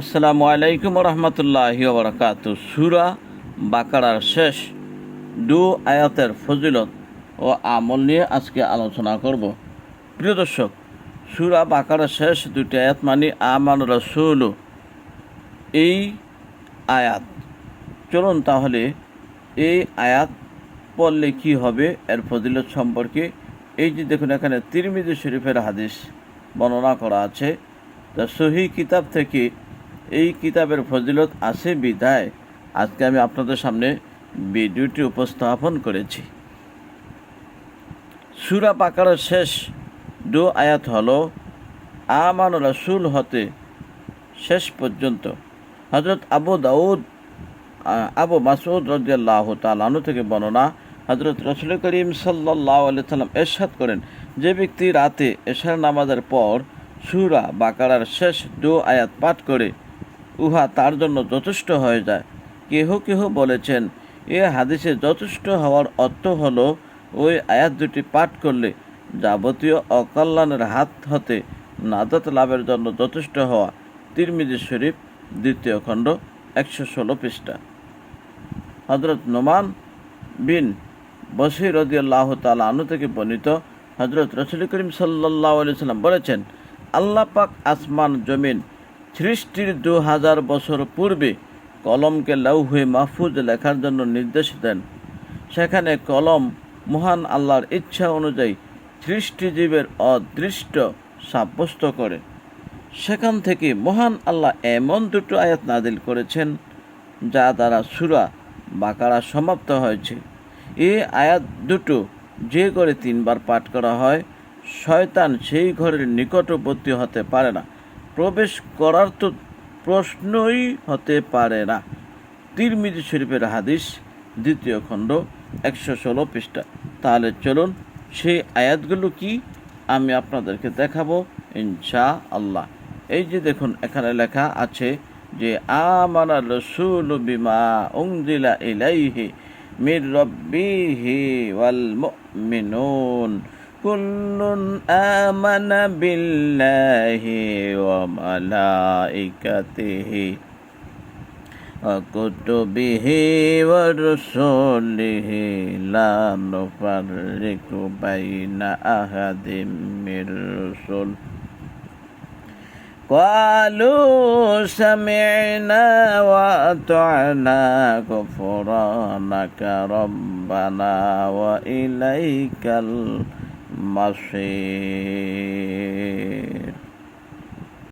আসসালামু আলাইকুম রহমতুল্লাহি বরকাত। সুরা বাকারার শেষ দু আয়াতের ফজিলত ও আমল নিয়ে আজকে আলোচনা করব। প্রিয় দর্শক, সুরা বাকারার শেষ দুটি আয়াত মানে আমান রসুল। এই আয়াত, চলুন তাহলে এই আয়াত পড়লে কি হবে, এর ফজিলত সম্পর্কে। এই যে দেখুন, এখানে তিরমিজি শরীফের হাদিস বর্ণনা করা আছে। তা সহি কিতাব থেকে এই কিতাবের ফজিলত আছে বিধায় আজকে আমি আপনাদের সামনে ভিডিওটি উপস্থাপন করেছি। সুরা পাকার শেষ দু আয়াত হল, আমান রসুল হতে শেষ পর্যন্ত। হজরত আবু দাউদ, আবু মাসুদ রদিয়াল্লাহ তালানু থেকে বর্ণনা হজরত রসুল করিম সাল্লাহ সাল্লাম এরশাদ করেন, যে ব্যক্তি রাতে এশার নামাজের পর সুরা বাকারার শেষ দু আয়াত পাঠ করে উহা তার জন্য যথেষ্ট হয়ে যায়। কেহ কেহ বলেছেন, এ হাদিসে যথেষ্ট হওয়ার অর্থ হলো, ওই আয়াত দুটি পাঠ করলে যাবতীয় অকল্যাণের হাত হতে নাজাত লাভের জন্য যথেষ্ট হওয়া। তিরমিজি শরীফ, দ্বিতীয় খণ্ড, একশো ষোলো পৃষ্ঠা। হজরত নোমান বিন বসির রদিয়াল্লাহ তালা আনু থেকে বর্ণিত হজরত রসুল করিম সাল্লাহ সাল্লাম বলেছেন, আল্লাহ পাক আসমান, জমিন সৃষ্টির দু হাজার বছর পূর্বে কলমকে লৌহে মাহফুজ লেখার জন্য নির্দেশ দেন। সেখানে কলম মহান আল্লাহর ইচ্ছা অনুযায়ী সৃষ্টিজীবের অদৃষ্ট সাব্যস্ত করে। সেখান থেকে মহান আল্লাহ এমন দুটো আয়াত নাজিল করেছেন, যা দ্বারা সুরা বাকারা সমাপ্ত হয়েছে। এই আয়াত দুটো যে ঘরে তিনবার পাঠ করা হয়, শয়তান সেই ঘরের নিকটবর্তী হতে পারে না। প্রবেশ করার তো প্রশ্নই হতে পারে না। তিরমিজি শরীফের হাদিস, দ্বিতীয় খণ্ড, একশো ষোলো পৃষ্ঠা। তাহলে চলুন সেই আয়াতগুলো কি? আমি আপনাদেরকে দেখাবো ইনশা আল্লাহ এই যে দেখুন, এখানে লেখা আছে যে, আমানা রসুল বিমা উংজিলা ইলাইহি মির রব্বিহি ওয়াল মুমিনুন। كل آمن بالله وملائكته وكتبه ورسله لا نفرق بين أحد من رسل قالوا سمعنا وأطعنا غفرانك ربنا وإليك الأرض Masir.